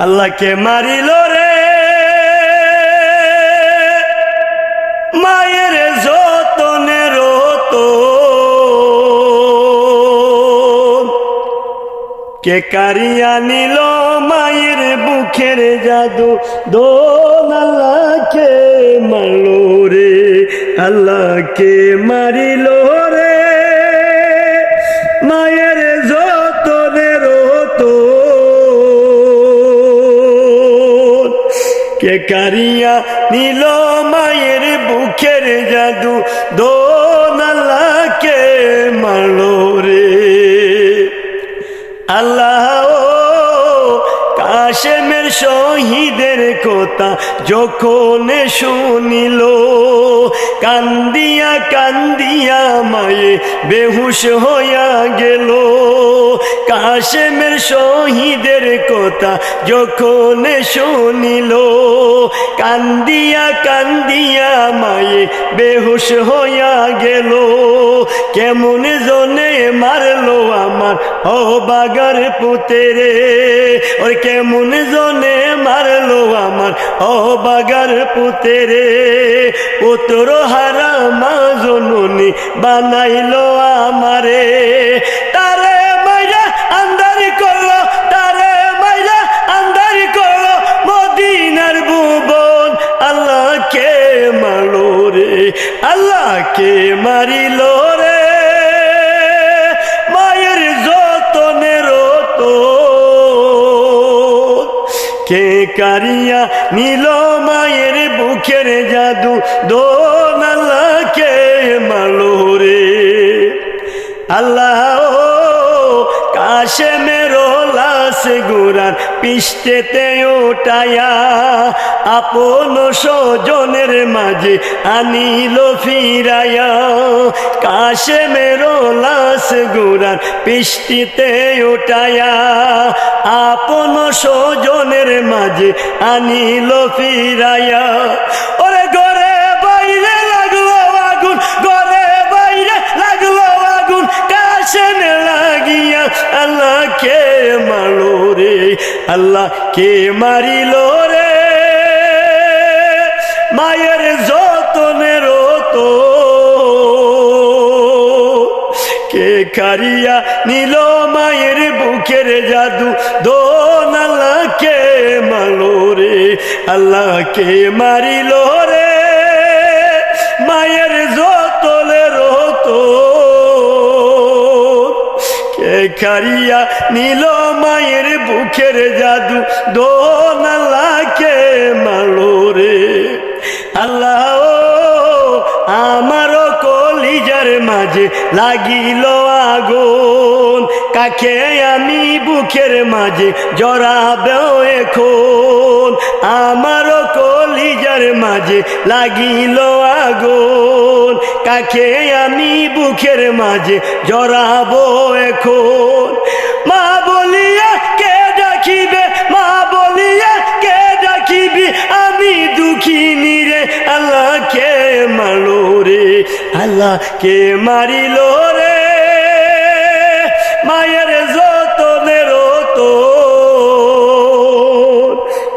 আল্লাহকে মারিল রে। মায়ের যতনের তো কে কারিয়া নিল মায়ের বুকের জাদু? দোন আল্লাহকে মারলো রে। আল্লাহকে মারিল কারিয়া নিল মায়ের বুকের জাদু দোন কাশেমের শহীদের কথা যখন শুনিল, কান্দিয়া কান্দিয়া মায়ে বেহুশ হইয়া গেল। কাশেমের শহীদের কথা যখন শুনিল, কান্দিয়া কান্দিয়া মায়ে বেহুশ হইয়া গেল। কেমন জনে মারলো আমার ও বাগার পুতেরে, ওর কেমন জনে মারলো আমার, ও বাগার পুতেরে। পুত্র হারা মা জননী বানাইলো আমারে। তারে মাইরা আন্দারি করল, তারে মাইরা আন্দারি করল মদিনার ভুবন। আল্লাহকে মারলো রে, আল্লাহকে মারিল রে। কে কারিয়া নীল মায়ের বুকের জাদু? দোন আল্লাহকে মালো রে। আল্লাহ ও কাশে মেরো লাশ গুরার পিষ্টেতে ওটায়া আপন স্বজনের মাঝে আনিল ফিরায়া। কাশে মেরো লাশ গুরার পিষ্টিতে ওটায়া আপন স্বজনের মাঝে আনিল ফিরায়া। আল্লাহ কে মারলো রে আল্লাহ কে মারিল রে। মায়ের যতনের তো কে কারিয়া নিল মায়ের বুকের জাদু? দোন আল্লাহকে মারলো রে, আল্লাহকে মারিল রে। কে কারিয়া নিল মায়ের বুকের জাদু। দোন আল্লাহকে মারলো রে। আল্লাহ আমারও কলিজার মাঝে লাগিল আগুন। কাকে আমি বুকের মাঝে জড়াবেও এখন? আমারও কলিজার মাঝে লাগিল আগুন। কাকে আমি বুকের মাঝে জড়াবো এখন? মা বলিয়া কে ডাকিবে? মা বলিয়া কে ডাকিবি? আমি দুঃখিনী রে আল্লাহ কে মারলো রে আল্লাহ কে মারিল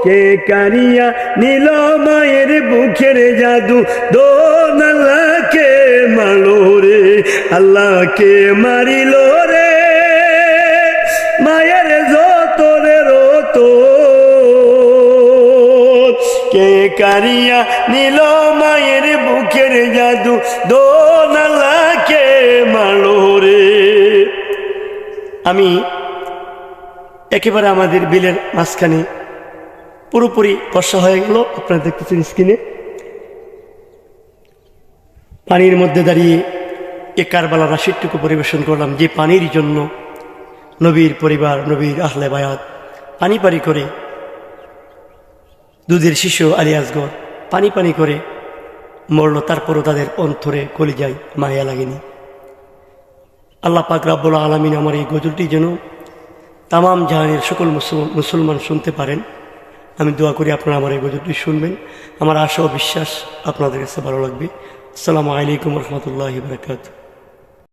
কে কারিয়া নীল মায়ের বুকের জাদু? দোন আল্লাহকে মারলো রে, আল্লাহকে মারিল রে। মায়ের যতনের তো কে কারিয়া নীল মায়ের বুকের জাদু? দোন আল্লাহকে মারলো রে। আমি একেবারে আমাদের বিলের মাঝখানে পুরোপুরি বর্ষা হয়ে গেল। আপনারা দেখতেছেন স্ক্রিনে পানির মধ্যে দাঁড়িয়ে এ কারবালা রাশিদটুকু পরিবেশন করলাম। যে পানির জন্য নবীর পরিবার, নবীর আহলে বায়াত পানি পানি করে, দুধের শিশু আলিয়াসগড় পানি পানি করে মরল, তারপরও তাদের অন্তরে কলি যায় মায়া লাগেনি। আল্লাহ পাক রাব্বুল আলমিন আমার এই গজলটি যেন তামাম জাহানের সকল মুসলমান শুনতে পারেন। আমি দোয়া করি আপনারা আমার এই গজলটি শুনবেন। আমার আশা ও বিশ্বাস আপনাদের কাছে ভালো লাগবে। আসসালামু আলাইকুম রহমতুল্লাহ বরকাত